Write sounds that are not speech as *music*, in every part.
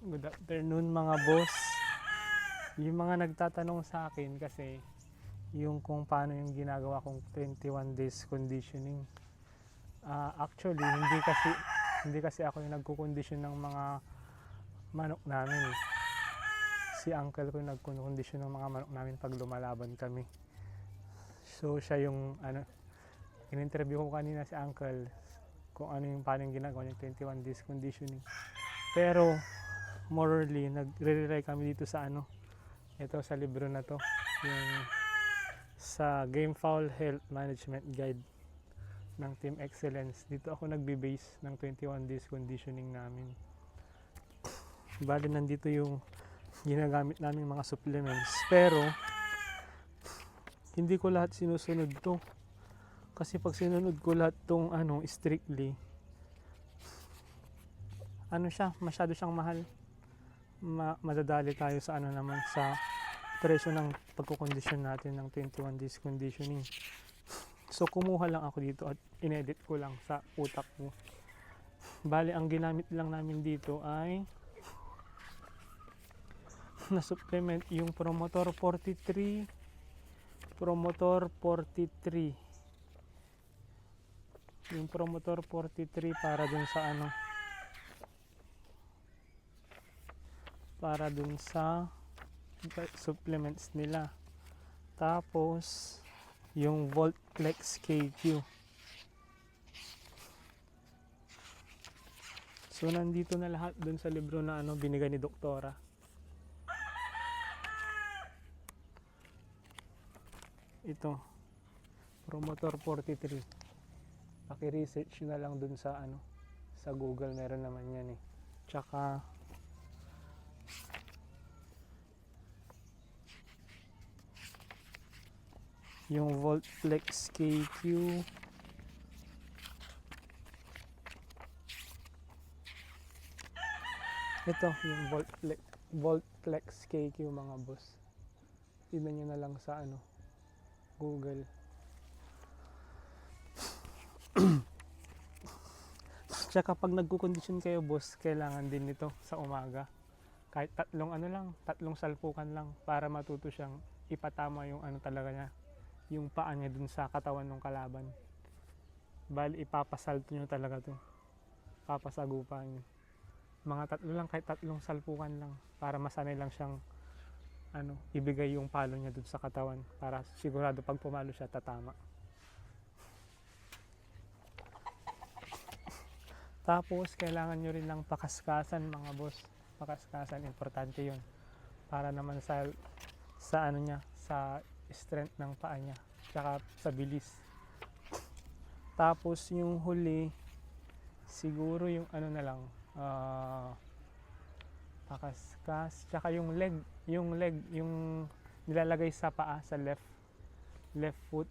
Good afternoon mga boss. Yung mga nagtatanong sa akin kasi yung kung paano yung ginagawa kong 21 days conditioning. Ah, actually, hindi kasi hindi kasi ako yung nagko-condition ng mga manok namin. Si uncle ko yung nagko-condition ng mga manok namin pag lumalaban kami. So siya yung ano in-interview ko kanina si uncle kung ano yung paano yung ginagawa niya 21 days conditioning. Pero morally, nagre-rely kami dito sa ano, ito sa libro na to, yung sa Game Foul Health Management Guide ng Team Excellence. Dito ako nagbe-base ng 21 days conditioning namin. Bali, nandito yung ginagamit namin mga supplements. Pero, hindi ko lahat sinusunod to. Kasi pag sinunod ko lahat tong ano, strictly, ano siya, masyado siyang mahal. Ma madadali tayo sa ano naman sa presyo ng pagkukondisyon natin ng 21 days conditioning. So kumuha lang ako dito at inedit ko lang sa utak ko. Bali, ang ginamit lang namin dito ay na supplement yung Promotor 43 Promotor 43 yung Promotor 43 para dun sa ano para dun sa supplements nila. Tapos, yung Voltplex KQ. So, nandito na lahat dun sa libro na ano, binigay ni Doktora. Ito, Promotor 43. Paki-research na lang dun sa ano, sa Google meron naman yan eh. Tsaka, yung Voltplex KQ ito yung Voltplex Voltplex KQ mga boss. Tignan nyo na lang sa ano Google. *clears throat* Tsaka pag nagkukondisyon kayo boss kailangan din nito sa umaga. Kahit tatlong ano lang tatlong salpukan lang para matuto siyang ipatama yung ano talaga niya yung paa niya dun sa katawan ng kalaban. Bali, ipapasalto nyo talaga to. Papasagupa nyo. Mga tatlo lang, kahit tatlong salpukan lang. Para masanay lang siyang ano, ibigay yung palo niya dun sa katawan. Para sigurado pag pumalo siya, tatama. *laughs* Tapos, kailangan nyo rin lang pakaskasan mga boss. Pakaskasan, importante yun. Para naman sa, sa ano niya, sa strength ng paa niya tsaka sa bilis. Tapos yung huli siguro yung ano na lang ah pakaskas tsaka yung leg yung leg yung nilalagay sa paa sa left left foot.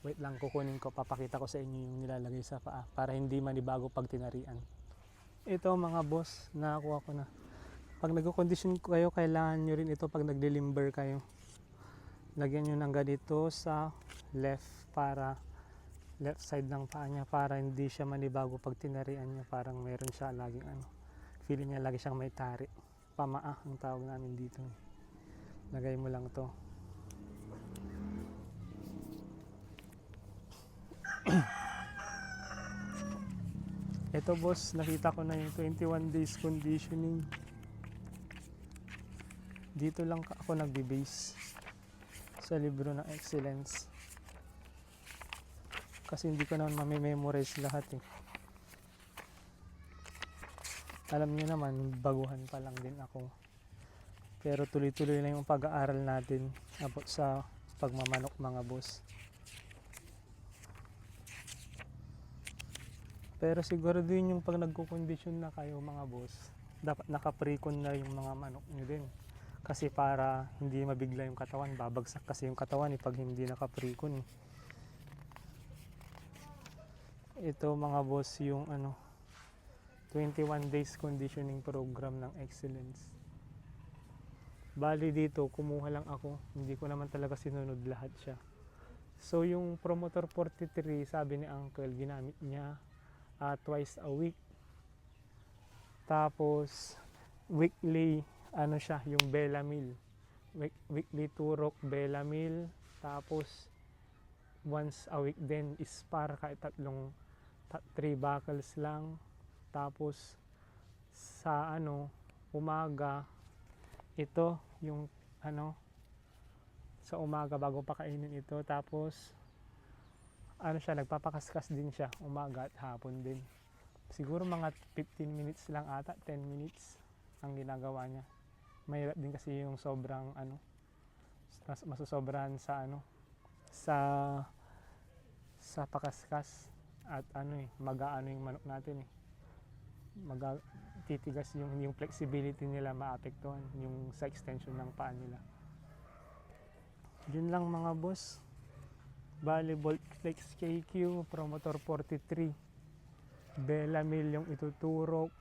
Wait lang kukunin ko papakita ko sa inyo yung nilalagay sa paa para hindi manibago pag tinarian. Ito mga boss nakakuha ko na pag nagko-condition kayo, kailangan nyo rin ito pag naglilimber kayo. Lagyan nyo ng ganito sa left para left side ng paa niya para hindi siya manibago pag tinarian niya. Parang meron siya laging ano. Feeling niya lagi siyang may tari. Pamaa ang tawag namin dito. Lagay mo lang to. Ito boss, nakita ko na yung 21 days conditioning dito lang ako nagbe-base sa libro ng excellence. Kasi hindi ko naman mamememorize lahat eh. Alam niyo naman baguhan pa lang din ako. Pero tuloy-tuloy lang yung pag-aaral natin about sa pagmamanok mga boss. Pero siguro din yung pag nagko-condition na kayo mga boss dapat naka-precon na yung mga manok nyo din kasi para hindi mabigla yung katawan babagsak kasi yung katawan eh, pag hindi naka-precon eh. ito mga boss yung ano 21 days conditioning program ng excellence. Bali dito kumuha lang ako. Hindi ko naman talaga sinunod lahat siya. So yung promoter 43 sabi ni uncle ginamit niya ah, twice a week. Tapos, weekly, ano siya, yung Bella weekly turok, Bella Meal. Tapos, once a week din, ispar, kahit tatlong, ta- three buckles lang. Tapos, sa ano, umaga, ito, yung ano, sa umaga bago pakainin ito. Tapos, ano siya, nagpapakaskas din siya, umaga at hapon din. Siguro mga 15 minutes lang ata, 10 minutes ang ginagawa niya. Mahirap din kasi yung sobrang ano, mas masusobrahan sa ano, sa sa pakaskas at ano eh, mag-aano yung manok natin eh. Mag titigas yung yung flexibility nila maapektuhan yung sa extension ng paa nila. Yun lang mga boss. Bolt Flex KQ Promotor 43 Bella Mill yung ituturok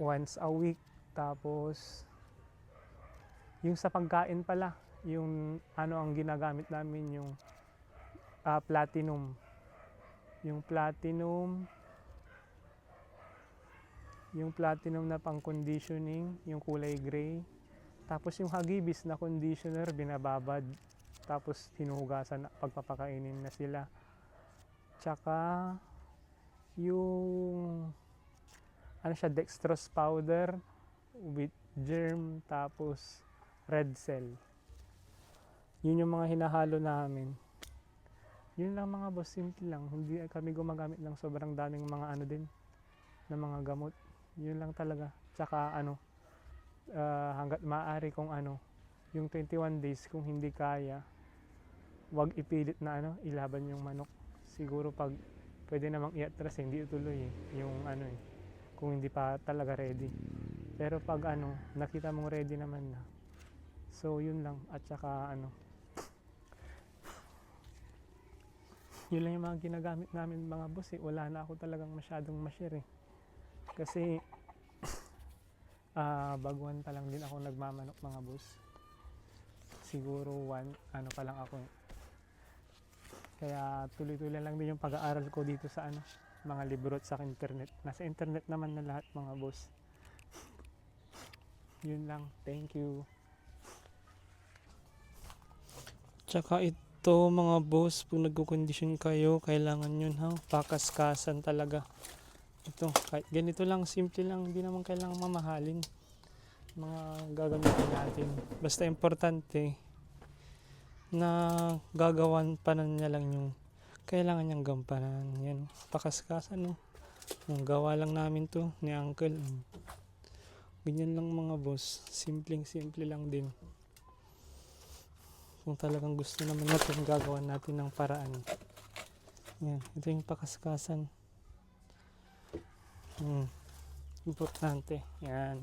once a week tapos yung sa pagkain pala yung ano ang ginagamit namin yung ah, platinum. Yung platinum yung platinum na pang conditioning yung kulay gray. Tapos yung hagibis na conditioner binababad. Tapos hinuhugasan na pagpapakainin na sila. Tsaka yung ano siya dextrose powder with germ tapos red cell. Yun yung mga hinahalo namin. Yun lang mga boss simple lang. Hindi kami gumagamit ng sobrang daming mga ano din na mga gamot. Yun lang talaga. Tsaka ano ah, hanggat maaari kung ano yung 21 days kung hindi kaya wag ipilit na ano ilaban yung manok. Siguro pag pwede namang iatras hindi ituloy eh. Yung ano eh kung hindi pa talaga ready pero pag ano nakita mong ready naman na. So yun lang. At saka ano yun lang yung mga ginagamit namin mga boss eh. Wala na ako talagang masyadong ma-share eh. Kasi *sniffs* ah baguhan pa lang din ako nagmamanok mga boss. Siguro one ano pa lang ako eh. kaya tuloy-tuloy lang din yung pag-aaral ko dito sa ano mga libro at sa internet. Nasa internet naman na lahat mga boss yun lang. Thank you. Tsaka ito mga boss pag nagko-condition kayo kailangan yun ha? Pakaskasan talaga. Ito kahit ganito lang simple lang hindi naman kailangan mamahalin. Mga gagamitin natin. Basta importante na gagawan pa na niya lang yung kailangan niyang gampanan. Yan pakaskasan no? Yung gawa lang namin to ni uncle ganyan lang mga boss simpleng simple lang din kung talagang gusto naman natin gagawa natin ng paraan yan ito yung pakaskasan Hmm. Importante. Yan.